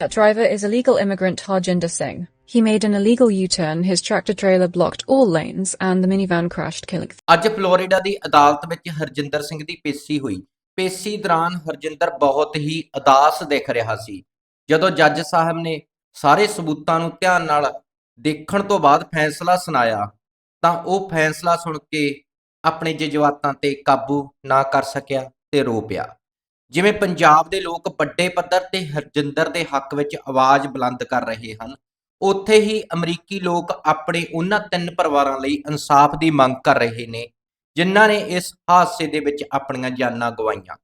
That driver is illegal immigrant Harjinder Singh. He made an illegal U-turn, his tractor trailer blocked all lanes, and the minivan crashed, killing ਅੱਜ Florida ਦੀ ਅਦਾਲਤ ਵਿੱਚ ਹਰਜਿੰਦਰ ਸਿੰਘ ਦੀ ਪੇਸ਼ੀ ਹੋਈ ਪੇਸ਼ੀ ਦੌਰਾਨ ਹਰਜਿੰਦਰ ਬਹੁਤ ਹੀ ਉਦਾਸ ਦਿਖ ਰਿਹਾ ਸੀ ਜਦੋਂ ਜੱਜ ਸਾਹਿਬ ਨੇ ਸਾਰੇ ਸਬੂਤਾਂ ਨੂੰ ਧਿਆਨ ਨਾਲ ਦੇਖਣ ਤੋਂ ਬਾਅਦ ਫੈਸਲਾ ਸੁਣਾਇਆ ਤਾਂ ਉਹ ਫੈਸਲਾ ਸੁਣ ਕੇ ਆਪਣੇ ਜਜ਼ਬਾਤਾਂ ਤੇ ਕਾਬੂ ਨਾ ਕਰ ਸਕਿਆ ਤੇ ਰੋ ਪਿਆ ਜਿਵੇਂ ਪੰਜਾਬ ਦੇ ਲੋਕ ਵੱਡੇ ਪੱਧਰ ਤੇ ਹਰਜਿੰਦਰ ਦੇ ਹੱਕ ਵਿੱਚ ਆਵਾਜ਼ ਬੁਲੰਦ ਕਰ ਰਹੇ ਹਨ, ਉੱਥੇ ਹੀ ਅਮਰੀਕੀ ਲੋਕ ਆਪਣੇ ਉਹਨਾਂ ਤਿੰਨ ਪਰਿਵਾਰਾਂ ਲਈ ਇਨਸਾਫ ਦੀ ਮੰਗ ਕਰ ਰਹੇ ਨੇ, ਜਿਨ੍ਹਾਂ ਨੇ ਇਸ ਹਾਦਸੇ ਦੇ ਵਿੱਚ ਆਪਣੀਆਂ ਜਾਨਾਂ ਗਵਾਈਆਂ।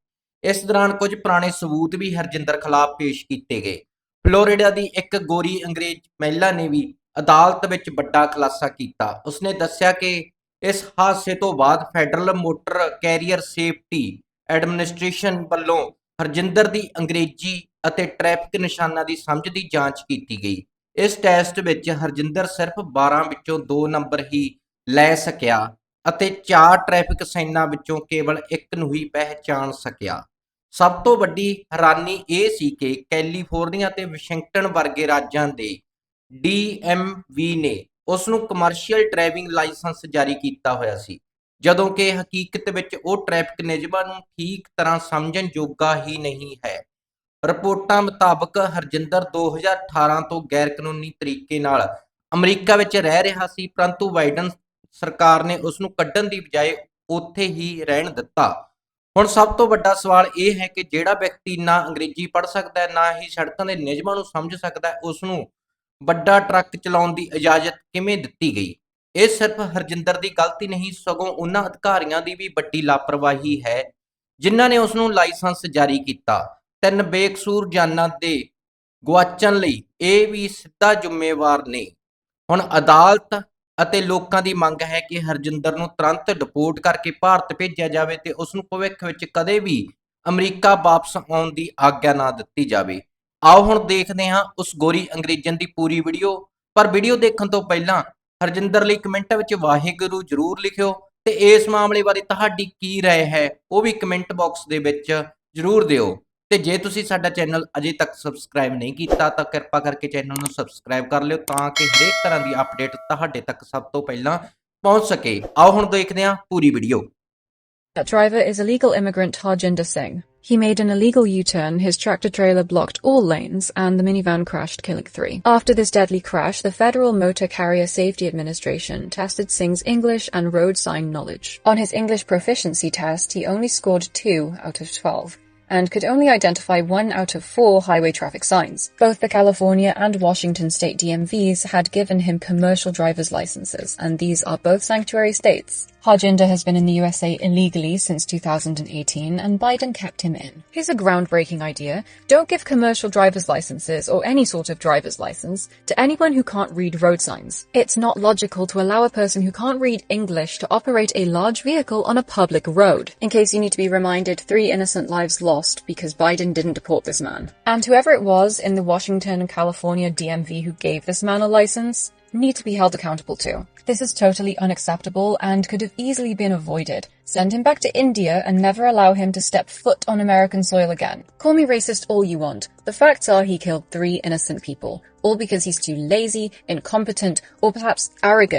ਇਸ ਦੌਰਾਨ ਕੁਝ ਪੁਰਾਣੇ ਸਬੂਤ ਵੀ ਹਰਜਿੰਦਰ ਖਿਲਾਫ ਪੇਸ਼ ਕੀਤੇ ਗਏ। ਫਲੋਰੀਡਾ ਦੀ ਇੱਕ ਗੋਰੀ ਅੰਗਰੇਜ਼ ਮਹਿਲਾ ਨੇ ਵੀ ਅਦਾਲਤ ਵਿੱਚ ਵੱਡਾ ਖੁਲਾਸਾ ਕੀਤਾ। ਉਸਨੇ ਦੱਸਿਆ ਕਿ ਇਸ ਹਾਦਸੇ ਤੋਂ ਬਾਅਦ federal motor carrier safety administration ਵੱਲੋਂ ਹਰਜਿੰਦਰ ਦੀ ਅੰਗਰੇਜ਼ੀ ਅਤੇ ਟ੍ਰੈਫਿਕ ਨਿਸ਼ਾਨਾਂ ਦੀ ਸਮਝ ਦੀ ਜਾਂਚ ਕੀਤੀ ਗਈ। ਇਸ ਟੈਸਟ ਵਿੱਚ ਹਰਜਿੰਦਰ ਸਿਰਫ 12 ਵਿੱਚੋਂ 2 ਨੰਬਰ ਹੀ ਲੈ ਸਕਿਆ ਅਤੇ ਚਾਰ ਟ੍ਰੈਫਿਕ ਸਾਈਨਾਂ ਵਿੱਚੋਂ ਕੇਵਲ ਇੱਕ ਨੂੰ ਹੀ ਪਹਿਚਾਣ ਸਕਿਆ। ਸਭ ਤੋਂ ਵੱਡੀ ਹੈਰਾਨੀ ਇਹ ਸੀ ਕਿ ਕੈਲੀਫੋਰਨੀਆ ਤੇ ਵਾਸ਼ਿੰਗਟਨ ਵਰਗੇ ਰਾਜਾਂ ਦੇ ਡੀਐਮਵੀ ਨੇ ਉਸ ਨੂੰ ਕਮਰਸ਼ੀਅਲ ਡਰਾਈਵਿੰਗ ਲਾਇਸੈਂਸ ਜਾਰੀ ਕੀਤਾ ਹੋਇਆ ਸੀ। ਜਦੋਂ ਕਿ ਹਕੀਕਤ ਵਿੱਚ ਉਹ ਟ੍ਰੈਫਿਕ ਨਿਯਮਾਂ ਨੂੰ ਠੀਕ ਤਰ੍ਹਾਂ ਸਮਝਣ ਯੋਗਾ ਹੀ ਨਹੀਂ ਹੈ। ਰਿਪੋਰਟਾਂ ਮੁਤਾਬਕ ਹਰਜਿੰਦਰ 2018 ਤੋਂ ਗੈਰ ਕਾਨੂੰਨੀ ਤਰੀਕੇ ਨਾਲ ਅਮਰੀਕਾ ਵਿੱਚ ਰਹਿ ਰਿਹਾ ਸੀ, ਪਰੰਤੂ ਬਾਈਡਨ ਸਰਕਾਰ ਨੇ ਉਸ ਨੂੰ ਕੱਢਣ ਦੀ ਬਜਾਏ ਉੱਥੇ ਹੀ ਰਹਿਣ ਦਿੱਤਾ। ਹੁਣ ਸਭ ਤੋਂ ਵੱਡਾ ਸਵਾਲ ਇਹ ਹੈ ਕਿ ਜਿਹੜਾ ਵਿਅਕਤੀ ਨਾ ਅੰਗਰੇਜ਼ੀ ਪੜ੍ਹ ਸਕਦਾ ਹੈ, ਨਾ ਹੀ ਸੜਕਾਂ ਦੇ ਨਿਯਮਾਂ ਨੂੰ ਸਮਝ ਸਕਦਾ ਹੈ ਉਸ ਨੂੰ ਵੱਡਾ ਟਰੱਕ ਚਲਾਉਣ ਦੀ ਇਜਾਜ਼ਤ ਕਿਵੇਂ ਦਿੱਤੀ ਗਈ? ਇਹ ਸਿਰਫ ਹਰਜਿੰਦਰ ਦੀ ਗਲਤੀ ਨਹੀਂ, ਸਗੋਂ ਉਹਨਾਂ ਅਧਿਕਾਰੀਆਂ ਦੀ ਵੀ ਵੱਡੀ ਲਾਪਰਵਾਹੀ ਹੈ, ਜਿਨ੍ਹਾਂ ਨੇ ਉਸ ਨੂੰ ਲਾਇਸੈਂਸ ਜਾਰੀ ਕੀਤਾ। ਤਿੰਨ ਬੇਕਸੂਰ ਜਾਨਾਂ ਦੇ ਗੁਆਚਣ ਲਈ ਇਹ ਵੀ ਸਿੱਧਾ ਜ਼ਿੰਮੇਵਾਰ ਨੇ। ਹੁਣ ਅਦਾਲਤ ਅਤੇ ਲੋਕਾਂ ਦੀ ਮੰਗ ਹੈ ਕਿ ਹਰਜਿੰਦਰ ਨੂੰ ਤੁਰੰਤ ਡਿਪੋਰਟ ਕਰਕੇ ਭਾਰਤ ਭੇਜਿਆ ਜਾਵੇ ਤੇ ਉਸ ਨੂੰ ਭਵਿੱਖ ਵਿੱਚ ਕਦੇ ਵੀ ਅਮਰੀਕਾ ਵਾਪਸ ਆਉਣ ਦੀ ਆਗਿਆ ਨਾ ਦਿੱਤੀ ਜਾਵੇ। ਆਓ ਹੁਣ ਦੇਖਦੇ ਹਾਂ ਉਸ ਗੋਰੀ ਅੰਗਰੇਜ਼ਨ ਦੀ ਪੂਰੀ ਵੀਡੀਓ, ਪਰ ਵੀਡੀਓ ਦੇਖਣ ਤੋਂ ਪਹਿਲਾਂ ਹਰਜਿੰਦਰ ਲਈ ਕਮੈਂਟਾਂ ਵਿੱਚ ਵਾਹਿਗੁਰੂ ਜ਼ਰੂਰ ਲਿਖਿਓ ਤੇ ਇਸ ਮਾਮਲੇ ਬਾਰੇ ਤੁਹਾਡੀ ਕੀ رائے ਹੈ ਉਹ ਵੀ ਕਮੈਂਟ ਬਾਕਸ ਦੇ ਵਿੱਚ ਜ਼ਰੂਰ ਦਿਓ ਤੇ ਜੇ ਤੁਸੀਂ ਸਾਡਾ ਚੈਨਲ ਅਜੇ ਤੱਕ ਸਬਸਕ੍ਰਾਈਬ ਨਹੀਂ ਕੀਤਾ ਤਾਂ ਕਿਰਪਾ ਕਰਕੇ ਚੈਨਲ ਨੂੰ ਸਬਸਕ੍ਰਾਈਬ ਕਰ ਲਿਓ ਤਾਂ ਕਿ ਹਰੇਕ ਤਰ੍ਹਾਂ ਦੀ ਅਪਡੇਟ ਤੁਹਾਡੇ ਤੱਕ ਸਭ ਤੋਂ ਪਹਿਲਾਂ ਪਹੁੰਚ ਸਕੇ ਆਓ ਹੁਣ ਦੇਖਦੇ ਹਾਂ ਪੂਰੀ video That driver is illegal immigrant Harjinder Singh. He made an illegal U-turn, his tractor trailer blocked all lanes, and the minivan crashed, killing three. After this deadly crash, the Federal Motor Carrier Safety Administration tested Singh's English and road sign knowledge. On his English proficiency test, he only scored 2 out of 12 and could only identify one out of four highway traffic signs. Both the California and Washington state DMVs had given him commercial driver's licenses, and these are both sanctuary states. Harjinder has been in the USA illegally since 2018, and Biden kept him in. Here's a groundbreaking idea. Don't give commercial driver's licenses or any sort of driver's license to anyone who can't read road signs. It's not logical to allow a person who can't read English to operate a large vehicle on a public road. In case you need to be reminded, three innocent lives lost because Biden didn't deport this man. And whoever it was in the Washington and California DMV who gave this man a license, need to be held accountable too. This is totally unacceptable and could have easily been avoided. Send him back to India and never allow him to step foot on American soil again. Call me racist all you want. The facts are he killed three innocent people, all because he's too lazy, incompetent, or perhaps arrogant